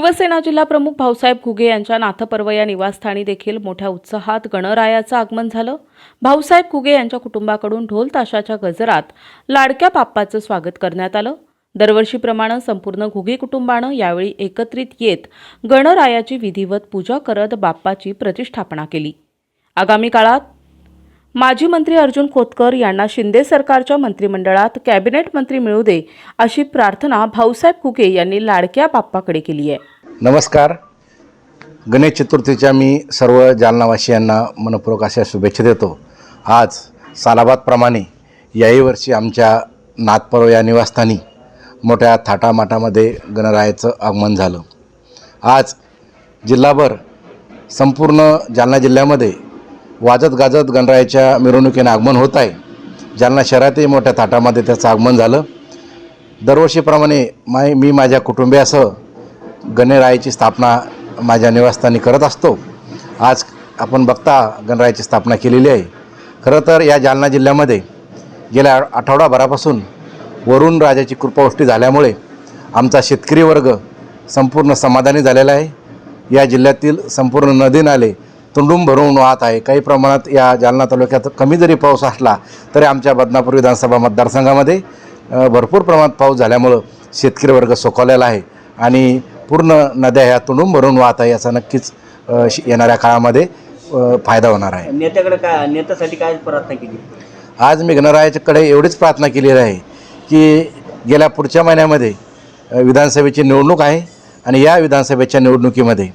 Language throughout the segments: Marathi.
शिवसेना जिल्हाप्रमुख भाऊसाहेब घुगे यांच्या नाथपर्व या निवासस्थानी देखील मोठ्या उत्साहात गणरायाचं आगमन झालं. भाऊसाहेब घुगे यांच्या कुटुंबाकडून ढोल ताशाच्या गजरात लाडक्या बाप्पाचं स्वागत करण्यात आलं. दरवर्षीप्रमाणे संपूर्ण घुगे कुटुंबानं यावेळी एकत्रित येत गणरायाची विधिवत पूजा करत बाप्पाची प्रतिष्ठापना केली. आगामी काळात माजी मंत्री अर्जुन खोतकर यांना शिंदे सरकारच्या मंत्रिमंडळात कॅबिनेट मंत्री मिळू दे अशी प्रार्थना भाऊसाहेब घुगे यांनी लाडक्या बाप्पाकडे केली आहे. नमस्कार. गणेश चतुर्थीच्या मी सर्व जालनावासियांना मनपूर्वक अशा शुभेच्छा देतो. आज सालाबादप्रमाणे याही वर्षी आमच्या नाथपर्व या निवासस्थानी मोठ्या थाटामाटामध्ये गणरायाचं आगमन झालं. आज जिल्हाभर संपूर्ण जालना जिल्ह्यामध्ये वाजत गाजत गणरायाच्या मिरवणुकीने आगमन होत आहे. जालना शहरातही मोठ्या थाटामध्ये त्याचं आगमन झालं. दरवर्षीप्रमाणे माय मी माझ्या कुटुंबियासह गणरायाची स्थापना माझ्या निवासस्थानी करत असतो. आज आपण बघता गणरायाची स्थापना केलेली आहे. खरं तर या जालना जिल्ह्यामध्ये गेल्या आठवडाभरापासून वरुण राजाची कृपावृष्टी झाल्यामुळे आमचा शेतकरी वर्ग संपूर्ण समाधानी झालेला आहे. या जिल्ह्यातील संपूर्ण नदी नाले तुंडून भरून वाहत आहे. काही प्रमाणात या जालना तालुक्यात कमी जरी पाऊस असला तरी आमच्या बदनापूर विधानसभा मतदारसंघामध्ये भरपूर प्रमाणात पाऊस झाल्यामुळं शेतकरी वर्ग सोकवलेला आहे आणि पूर्ण नद्या ह्या तुंडून भरून वाहत आहे याचा नक्कीच येणाऱ्या काळामध्ये फायदा होणार आहे. नेत्याकडे काय नेत्यासाठी काय प्रार्थना केली? आज मी गणरायाच्याकडे एवढीच प्रार्थना केलेली आहे की गेल्या पुढच्या महिन्यामध्ये विधानसभेची निवडणूक आहे आणि या विधानसभेच्या निवडणुकीमध्ये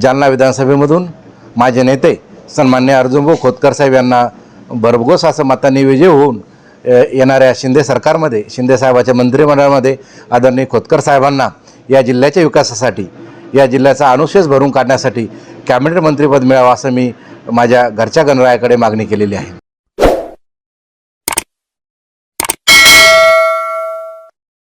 जालना विधानसभेमधून माझे नेते सन्मान्य अर्जुनभाऊ खोतकर साहेब यांना भरघोस असं मतांनी विजय होऊन येणाऱ्या शिंदे सरकारमध्ये शिंदे साहेबाच्या मंत्रिमंडळामध्ये आदरणीय खोतकर साहेबांना या जिल्ह्याच्या विकासासाठी या जिल्ह्याचा अनुशेष भरून काढण्यासाठी कॅबिनेट मंत्रीपद मिळावं असं मी माझ्या घरच्या गणरायाकडे मागणी केलेली आहे.